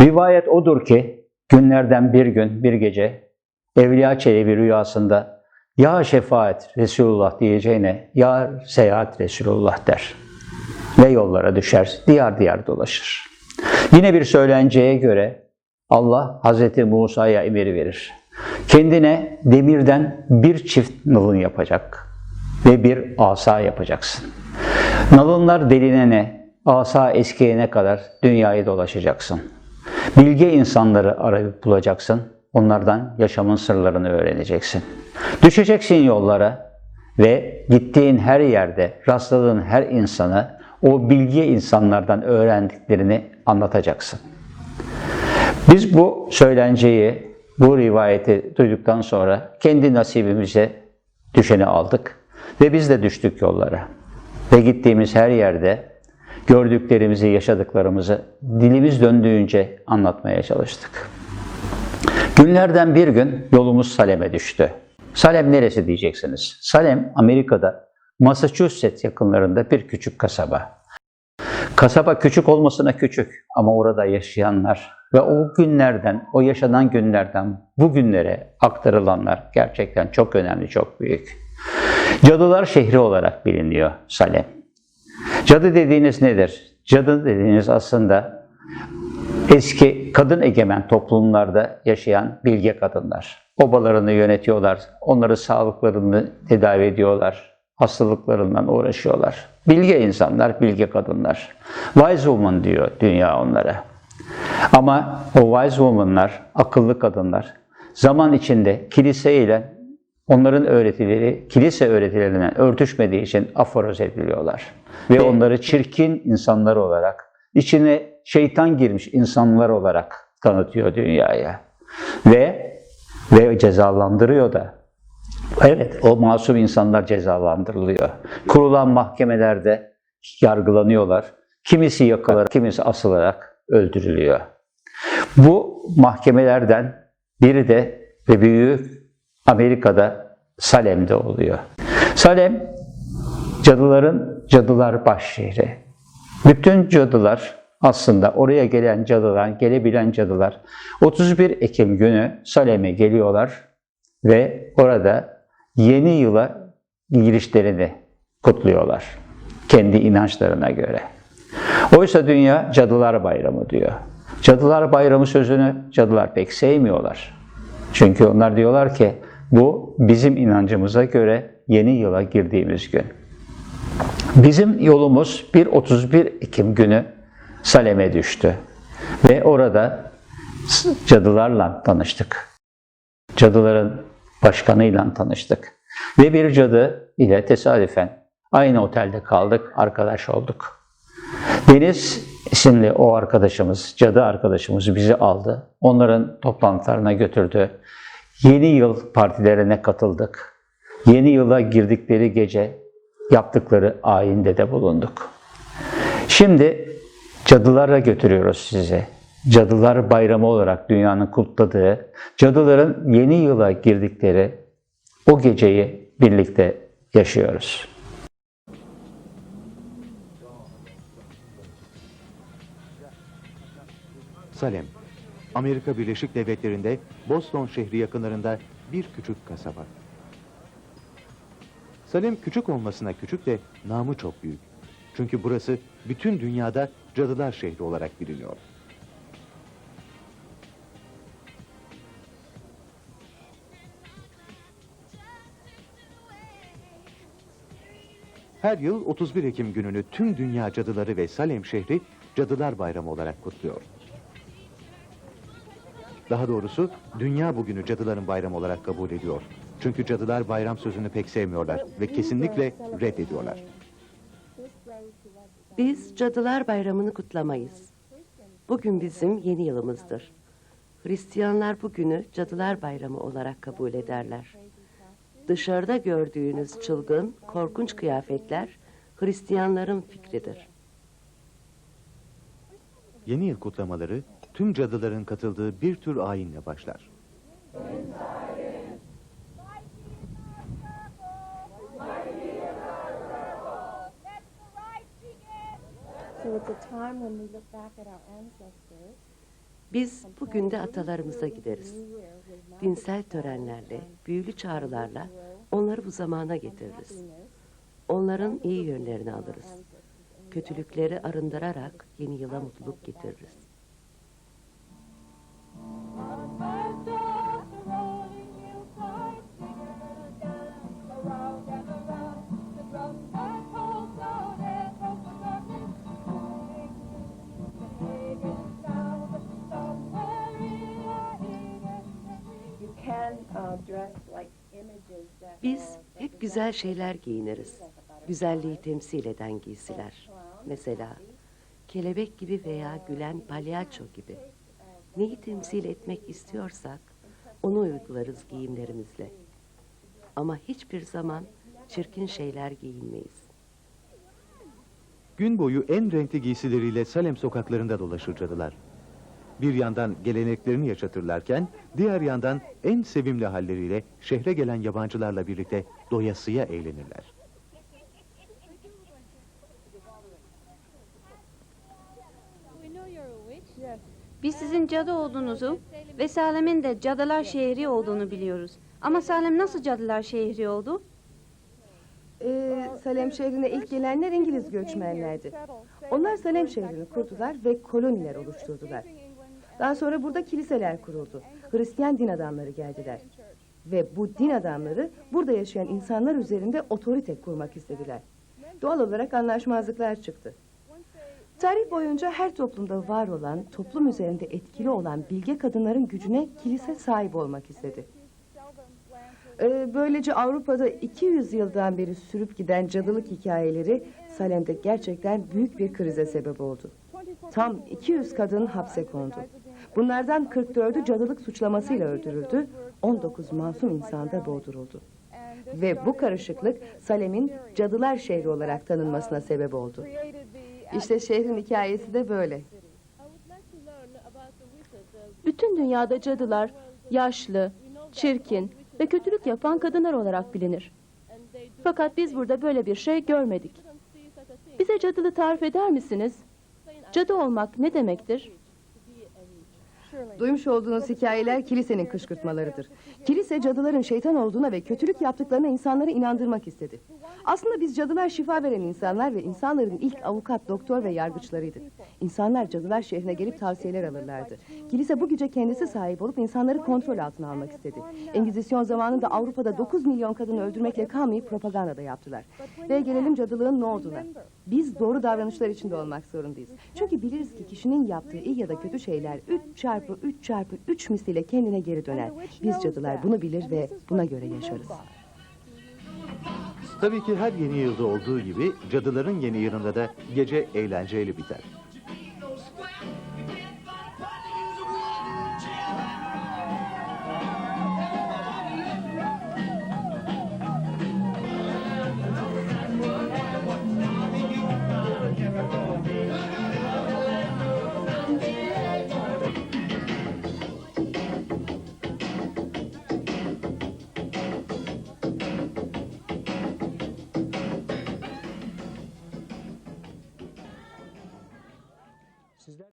Rivayet odur ki günlerden bir gün bir gece Evliya Çelebi rüyasında ya şefaat Resulullah diyeceğine ya seyahat Resulullah der. Ve yollara düşer, diyar diyar dolaşır. Yine bir söylenceye göre Allah Hazreti Musa'ya emir verir. Kendine demirden bir çift nalın yapacak ve bir asa yapacaksın. Nalınlar delinene, asa eskiyene kadar dünyayı dolaşacaksın. Bilge insanları arayıp bulacaksın. Onlardan yaşamın sırlarını öğreneceksin. Düşeceksin yollara ve gittiğin her yerde rastladığın her insana o bilgi insanlardan öğrendiklerini anlatacaksın. Biz bu söylenceyi, bu rivayeti duyduktan sonra kendi nasibimize düşeni aldık ve biz de düştük yollara. Ve gittiğimiz her yerde gördüklerimizi, yaşadıklarımızı dilimiz döndüğünce anlatmaya çalıştık. Günlerden bir gün yolumuz Salem'e düştü. Salem neresi diyeceksiniz? Salem Amerika'da Massachusetts yakınlarında bir küçük kasaba. Kasaba küçük olmasına küçük ama orada yaşayanlar ve o günlerden, o yaşanan günlerden bugünlere aktarılanlar gerçekten çok önemli, çok büyük. Cadılar şehri olarak biliniyor Salem. Cadı dediğiniz nedir? Cadı dediğiniz aslında eski kadın egemen toplumlarda yaşayan bilge kadınlar. Obalarını yönetiyorlar, onları sağlıklarını tedavi ediyorlar, hastalıklarından uğraşıyorlar. Bilge insanlar, bilge kadınlar. Wise woman diyor dünya onlara. Ama o wise woman'lar, akıllı kadınlar zaman içinde kilise ile onların öğretileri kilise öğretilerinden örtüşmediği için aforoz ediliyorlar. Ve onları çirkin insanlar olarak, içine şeytan girmiş insanlar olarak tanıtıyor dünyaya. Ve ve cezalandırıyor da. Evet, o masum insanlar cezalandırılıyor. Kurulan mahkemelerde yargılanıyorlar. Kimisi yakılarak, kimisi asılarak öldürülüyor. Bu mahkemelerden biri de ve büyüğü Amerika'da Salem'de oluyor. Salem cadıların cadılar baş şehri. Bütün cadılar aslında oraya gelen cadılar, gelebilen cadılar 31 Ekim günü Salem'e geliyorlar ve orada yeni yıla girişlerini kutluyorlar. Kendi inançlarına göre. Oysa dünya Cadılar Bayramı diyor. Cadılar Bayramı sözünü cadılar pek sevmiyorlar. Çünkü onlar diyorlar ki bu bizim inancımıza göre yeni yıla girdiğimiz gün. Bizim yolumuz 1-31 Ekim günü Salem'e düştü. Ve orada cadılarla tanıştık. Cadıların başkanıyla tanıştık. Ve bir cadı ile tesadüfen aynı otelde kaldık, arkadaş olduk. Deniz isimli o arkadaşımız, cadı arkadaşımız bizi aldı. Onların toplantılarına götürdü. Yeni yıl partilerine katıldık. Yeni yıla girdikleri gece yaptıkları ayinde de bulunduk. Şimdi cadılara götürüyoruz sizi. Cadılar Bayramı olarak dünyanın kutladığı, cadıların yeni yıla girdikleri o geceyi birlikte yaşıyoruz. Salem, Amerika Birleşik Devletleri'nde Boston şehri yakınlarında bir küçük kasaba. Salem küçük olmasına küçük de namı çok büyük. Çünkü burası bütün dünyada cadılar şehri olarak biliniyor. Her yıl 31 Ekim gününü tüm dünya cadıları ve Salem şehri Cadılar Bayramı olarak kutluyor. Daha doğrusu dünya bugünü cadıların bayramı olarak kabul ediyor. Çünkü cadılar bayram sözünü pek sevmiyorlar ve kesinlikle reddediyorlar. Biz Cadılar Bayramı'nı kutlamayız. Bugün bizim yeni yılımızdır. Hristiyanlar bugünü Cadılar Bayramı olarak kabul ederler. Dışarıda gördüğünüz çılgın, korkunç kıyafetler Hristiyanların fikridir. Yeni yıl kutlamaları tüm cadıların katıldığı bir tür ayinle başlar. Biz bugün de atalarımıza gideriz. Dinsel törenlerle, büyülü çağrılarla onları bu zamana getiririz. Onların iyi yönlerini alırız. Kötülükleri arındırarak yeni yıla mutluluk getiririz. Güzel şeyler giyiniriz. Güzelliği temsil eden giysiler. Mesela kelebek gibi veya gülen palyaço gibi. Neyi temsil etmek istiyorsak onu uygularız giyimlerimizle. Ama hiçbir zaman çirkin şeyler giyinmeyiz. Gün boyu en renkli giysileriyle Salem sokaklarında dolaşır cadılar. Bir yandan geleneklerini yaşatırlarken, diğer yandan en sevimli halleriyle şehre gelen yabancılarla birlikte doyasıya eğlenirler. Biz sizin cadı olduğunuzu ve Salem'in de cadılar şehri olduğunu biliyoruz. Ama Salem nasıl cadılar şehri oldu? Ee, Salem şehrine ilk gelenler İngiliz göçmenlerdi. Onlar Salem şehrini kurdular ve koloniler oluşturdular. Daha sonra burada kiliseler kuruldu. Hristiyan din adamları geldiler. Ve bu din adamları burada yaşayan insanlar üzerinde otorite kurmak istediler. Doğal olarak anlaşmazlıklar çıktı. Tarih boyunca her toplumda var olan, toplum üzerinde etkili olan bilge kadınların gücüne kilise sahip olmak istedi. Ee, böylece Avrupa'da 200 yıldan beri sürüp giden cadılık hikayeleri Salem'de gerçekten büyük bir krize sebep oldu. Tam 200 kadın hapse kondu. Bunlardan 44'ü cadılık suçlamasıyla öldürüldü, 19 masum insan da boğduruldu. Ve bu karışıklık Salem'in cadılar şehri olarak tanınmasına sebep oldu. İşte şehrin hikayesi de böyle. Bütün dünyada cadılar yaşlı, çirkin ve kötülük yapan kadınlar olarak bilinir. Fakat biz burada böyle bir şey görmedik. Bize cadılı tarif eder misiniz? Cadı olmak ne demektir? Duymuş olduğunuz hikayeler kilisenin kışkırtmalarıdır. Kilise cadıların şeytan olduğuna ve kötülük yaptıklarına insanları inandırmak istedi. Aslında biz cadılar şifa veren insanlar ve insanların ilk avukat, doktor ve yargıçlarıydık. İnsanlar cadılar şehrine gelip tavsiyeler alırlardı. Kilise bu güce kendisi sahip olup insanları kontrol altına almak istedi. Engizisyon zamanında Avrupa'da 9 milyon kadını öldürmekle kalmayıp propaganda da yaptılar. Ve gelelim cadılığın ne olduğuna. Biz doğru davranışlar içinde olmak zorundayız. Çünkü biliriz ki kişinin yaptığı iyi ya da kötü şeyler 3 çarpı 3 çarpı 3 misliyle kendine geri döner. Biz cadılar bunu bilir ve buna göre yaşarız. Tabii ki her yeni yılda olduğu gibi cadıların yeni yılında da gece eğlenceyle biter.